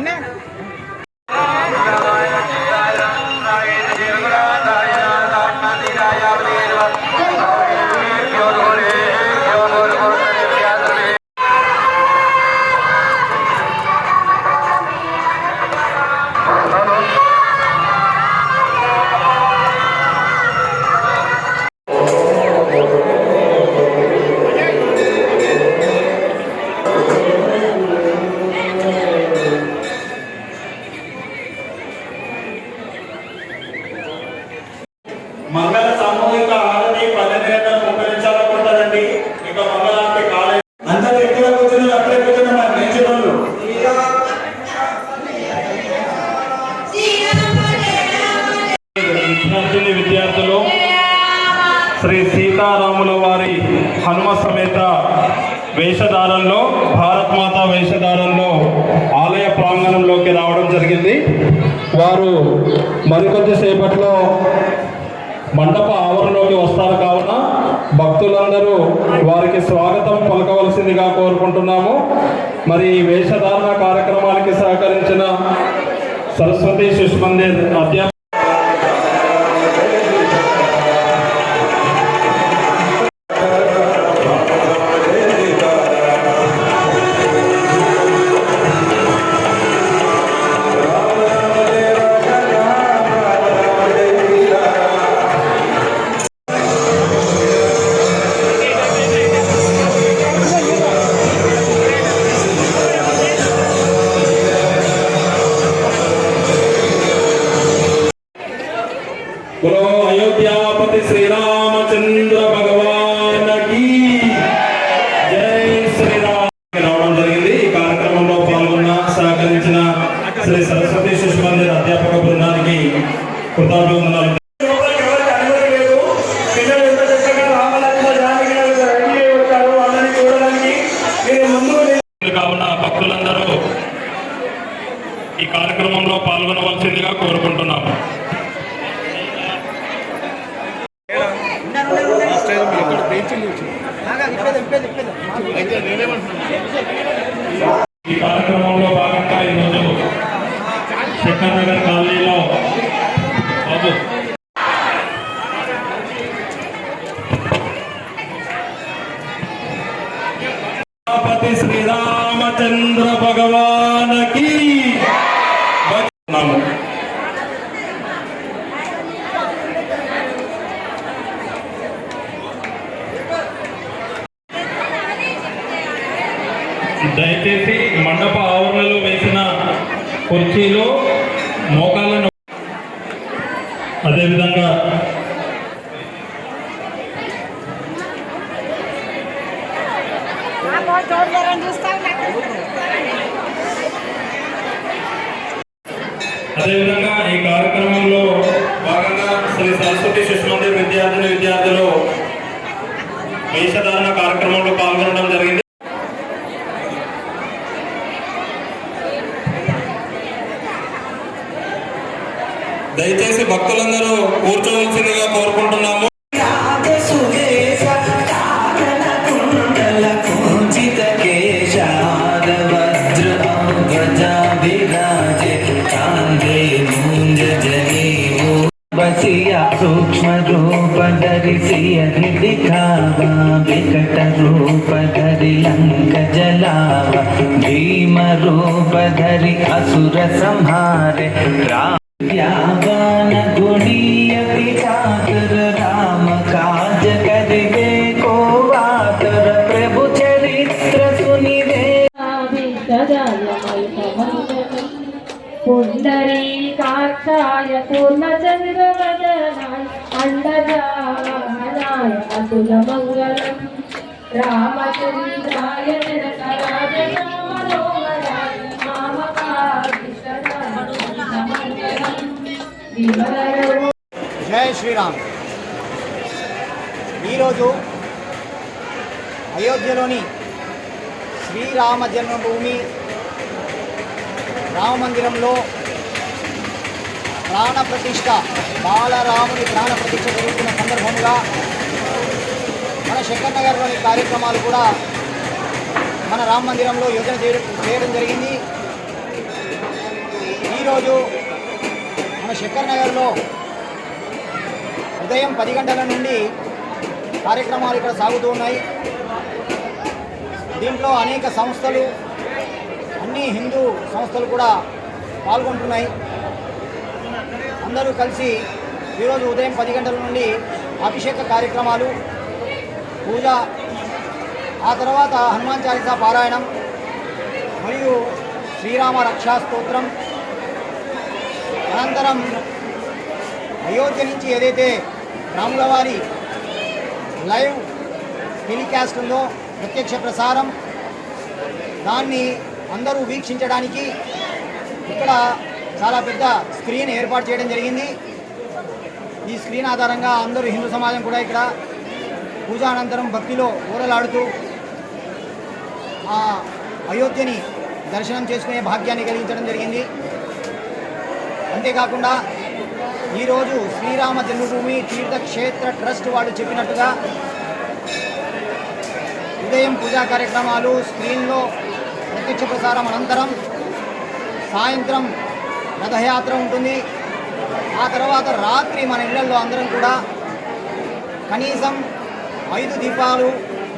అన్నా వేషధారంలో భారత్ మాత వేషధారంలో ఆలయ ప్రాంగణంలోకి రావడం జరిగింది. వారు మరికొద్ది సేపట్లో మండప ఆవరణలోకి వస్తారు కావున భక్తులందరూ వారికి స్వాగతం పలకవలసిందిగా కోరుకుంటున్నాము. మరి ఈ వేషధారణ కార్యక్రమానికి సహకరించిన సరస్వతి శిశు మందిర్ శ్రీరామచంద్ర భగవానకి. జై శ్రీరామ రావడం జరిగింది. ఈ కార్యక్రమంలో పాల్గొన్న సహకరించిన శ్రీ సరస్వతి శిశు మందిర్ అధ్యాపక బృందానికి కృతజ్ఞతలు. కావున భక్తులందరూ ఈ కార్యక్రమంలో పాల్గొనవలసిందిగా కోరుకుంటున్నాము. ఈ కార్యక్రమంలో భాగంగా ఈరోజు శంకర్ నగర్ కాలనీలో బాబు. పతి శ్రీరామచంద్ర భగవానకి దయచేసి మండప ఆవరణలో వేసిన కుర్చీలో మోకాళ్ళను అదేవిధంగా అదేవిధంగా ఈ కార్యక్రమంలో భాగంగా శ్రీ సరస్వతి శిశు మందిర్ విద్యార్థిని విద్యార్థులు వేషధారణ కార్యక్రమంలో పాల్గొనడం జరిగింది. దయచేసి భక్తులందరూ కూర్చోవలసిందిగా కోరుకుంటున్నాము सूक्ष्म रूप धरिसिय दिखावा विकट रूप धरि लंक जलावा भीम रूप धरि असुर संहारे राम ज्ञान गुणीय पिता कर राम काज कर दे को बातर प्रभु चरित्र सुनिवे पुंडरी काक्षाय पूर्णचंद्र वदनाय अंडजानाय अतुल मंगलम रामचंद्राय जनकराजनाय జై శ్రీరామ్. ఈరోజు అయోధ్యలోని శ్రీరామ జన్మభూమి రామ మందిరంలో ప్రాణప్రతిష్ట బాలరాముని ప్రాణప్రతిష్ఠ జరుగుతున్న సందర్భంగా మన శంకర్ నగర్లోని కార్యక్రమాలు కూడా మన రామ మందిరంలో యోజన చేయడం చేయడం జరిగింది. ఈరోజు మన శంకర్ నగర్లో ఉదయం పది గంటల నుండి కార్యక్రమాలు ఇక్కడ సాగుతూ ఉన్నాయి. దీంట్లో అనేక సంస్థలు అన్ని హిందూ సంస్థలు కూడా పాల్గొంటున్నాయి. అందరూ కలిసి ఈరోజు ఉదయం పది గంటల నుండి అభిషేక కార్యక్రమాలు పూజ ఆ తర్వాత హనుమాన్ చాలీసా పారాయణం మరియు శ్రీరామ రక్షా స్తోత్రం అనంతరం అయోధ్య నుంచి ఏదైతే రాముల వారి లైవ్ టెలికాస్ట్ ఉందో ప్రత్యక్ష ప్రసారం దాన్ని అందరూ వీక్షించడానికి ఇక్కడ చాలా పెద్ద స్క్రీన్ ఏర్పాటు చేయడం జరిగింది. ఈ స్క్రీన్ ఆధారంగా అందరూ హిందూ సమాజం కూడా ఇక్కడ పూజ అనంతరం భక్తిలో ఊరలాడుతూ ఆ అయోధ్యని దర్శనం చేసుకునే భాగ్యాన్ని కలిగించడం జరిగింది. అంతేకాకుండా ఈరోజు శ్రీరామ జన్మభూమి తీర్థక్షేత్ర ట్రస్ట్ వాళ్ళు చెప్పినట్టుగా ఉదయం పూజా కార్యక్రమాలు స్క్రీన్లో ప్రత్యక్ష ప్రసారం అనంతరం సాయంత్రం రథయాత్ర ఉంటుంది. ఆ తర్వాత రాత్రి మన ఇళ్ళలో అందరం కూడా కనీసం ఐదు దీపాలు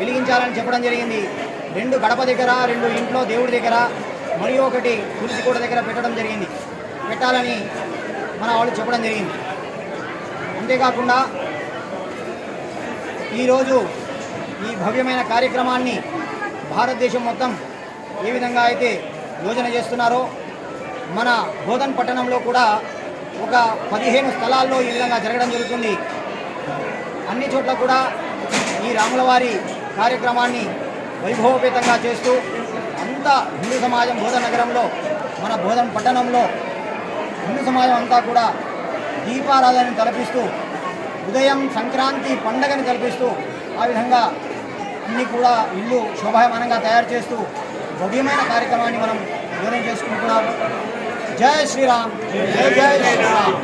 వెలిగించాలని చెప్పడం జరిగింది. రెండు గడప దగ్గర రెండు ఇంట్లో దేవుడి దగ్గర మరియు ఒకటి తులసి కూడ దగ్గర పెట్టడం జరిగింది. పెట్టాలని మన వాళ్ళు చెప్పడం జరిగింది. అంతేకాకుండా ఈరోజు ఈ భవ్యమైన కార్యక్రమాన్ని భారతదేశం మొత్తం ఏ విధంగా అయితే యోజన చేస్తున్నారో మన బోధన్ పట్టణంలో కూడా ఒక పదిహేను స్థలాల్లో ఈ విధంగా జరగడం జరుగుతుంది. అన్ని చోట్ల కూడా ఈ రాముల వారి కార్యక్రమాన్ని వైభవపేతంగా చేస్తూ అంతా హిందూ సమాజం బోధన నగరంలో మన బోధన్ పట్టణంలో హిందూ సమాజం అంతా కూడా దీపారాధనని తలపిస్తూ ఉదయం సంక్రాంతి పండగని తలపిస్తూ ఆ విధంగా అన్ని కూడా ఇల్లు శోభాయమానంగా తయారు చేస్తూ భవ్యమైన కార్యక్రమాన్ని మనం దూరం చేసుకుంటున్నాం జై శ్రీరామ్. జై జై శ్రీరామ్.